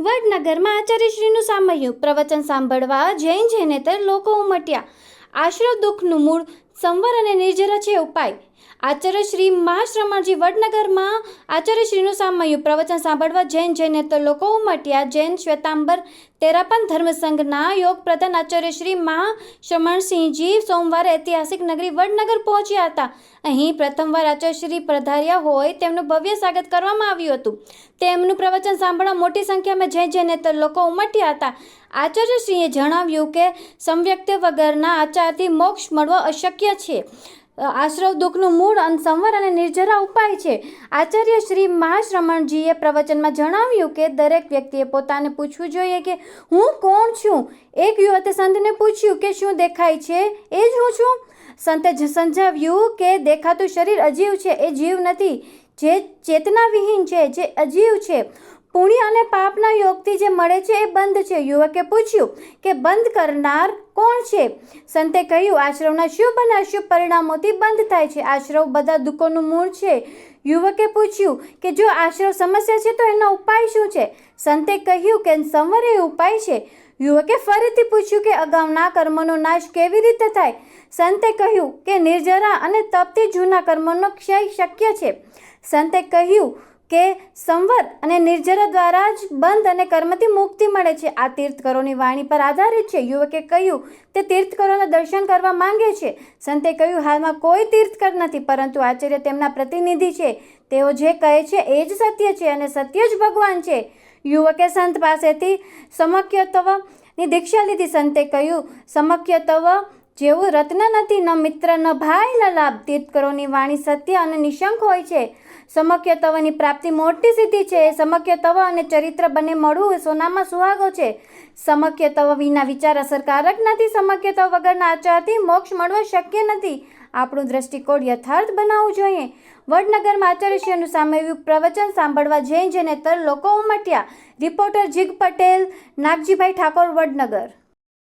વડનગરમાં આચાર્યશ્રીનું સામયું પ્રવચન સાંભળવા જૈન જૈનેતર લોકો ઉમટ્યા. આશરો દુઃખનું મૂળ, સંવર અને નિર્જરા છે ઉપાય. આચાર્ય શ્રી મહાશ્રમણજી વડનગરમાં આચાર્યશ્રીનું સામયું પ્રવચન સાંભળવા જૈન જૈનેતર લોકો ઉમટ્યા. જૈન શ્વેતાંબર તેરાપન ધર્મસંઘના યોગ પ્રધાન આચાર્ય શ્રી મહાશ્રમણસિંહજી સોમવારે ઐતિહાસિક નગરી વડનગર પહોંચ્યા હતા. અહીં પ્રથમવાર આચાર્ય શ્રી પધાર્યા હોય તેમનું ભવ્ય સ્વાગત કરવામાં આવ્યું હતું. તેમનું પ્રવચન સાંભળવા મોટી સંખ્યામાં જૈન જૈનેતર લોકો ઉમટ્યા હતા. આચાર્યશ્રીએ જણાવ્યું કે, સંવ્યક્ત વગરના આચારથી મોક્ષ મળવો અશક્ય છે. આશ્રવ દુઃખનું મૂળ અને સંવર અને નિર્જરા ઉપાય છે. આચાર્ય શ્રી મહાશ્રમણજીએ પ્રવચનમાં જણાવ્યું કે, દરેક વ્યક્તિએ પોતાને પૂછવું જોઈએ કે, હું કોણ છું? એક યુવતે સંતને પૂછ્યું કે, શું દેખાય છે? એ જ હું છું. સંતે સમજાવ્યું કે, દેખાતું શરીર અજીવ છે, એ જીવ નથી. જે ચેતનાવિહીન છે, જે અજીવ છે પુણ્ય અને પાપના યોગથી જે મળે છે એ બંધ છે. યુવકે પૂછ્યું કે બંધ કરનાર કોણ છે? સંતે કહ્યું, આશ્રવના શુભ અને અશુભ પરિણામોથી બંધ થાય છે. આશ્રવ બધા દુઃખોનું મૂળ છે. યુવકે પૂછ્યું કે જો આશ્રવ સમસ્યા છે તો એનો ઉપાય શું છે? સંતે કહ્યું કે સંવર એ ઉપાય છે. યુવકે ફરીથી પૂછ્યું કે અગાઉના કર્મનો નાશ કેવી રીતે થાય? સંતે કહ્યું કે નિર્જરા અને તપથી જૂના કર્મનો ક્ષય શક્ય છે. સંતે કહ્યું કે સંવત અને નિર્જરા દ્વારા જ બંધ અને કર્મથી મુક્તિ મળે છે. આ તીર્થકરોની વાણી પર આધારિત છે. યુવકે કહ્યું, તે તીર્થકરોના દર્શન કરવા માંગે છે. સંતે કહ્યું, હાલમાં કોઈ તીર્થકર નથી, પરંતુ આચાર્ય તેમના પ્રતિનિધિ છે. તેઓ જે કહે છે એ જ સત્ય છે અને સત્ય જ ભગવાન છે. યુવકે સંત પાસેથી સમક્યત્વની દીક્ષા લીધી. સંતે કહ્યું, સમક્યત્વ જેવું રત્ન નથી, ન મિત્ર, ન ભાઈ, ન લાભ. તીર્થકરોની વાણી સત્ય અને નિશંક હોય છે. સમક્ય તવની પ્રાપ્તિ મોટી સિદ્ધિ છે. સમક્ય તવ અને ચરિત્ર બંને મળવું સોનામાં સુહાગો છે. સમક્ય તવ વિના વિચાર અસરકારક નથી. સમક્ય તવ વગરના આચારથી મોક્ષ મળવો શક્ય નથી. આપણું દ્રષ્ટિકોણ યથાર્થ બનાવવું જોઈએ. વડનગરમાં આચાર્યશ્રીનું સામયિક પ્રવચન સાંભળવા જૈન જનેતર લોકો ઉમટ્યા. રિપોર્ટર જીગ પટેલ નાગજીભાઈ ઠાકોર, વડનગર.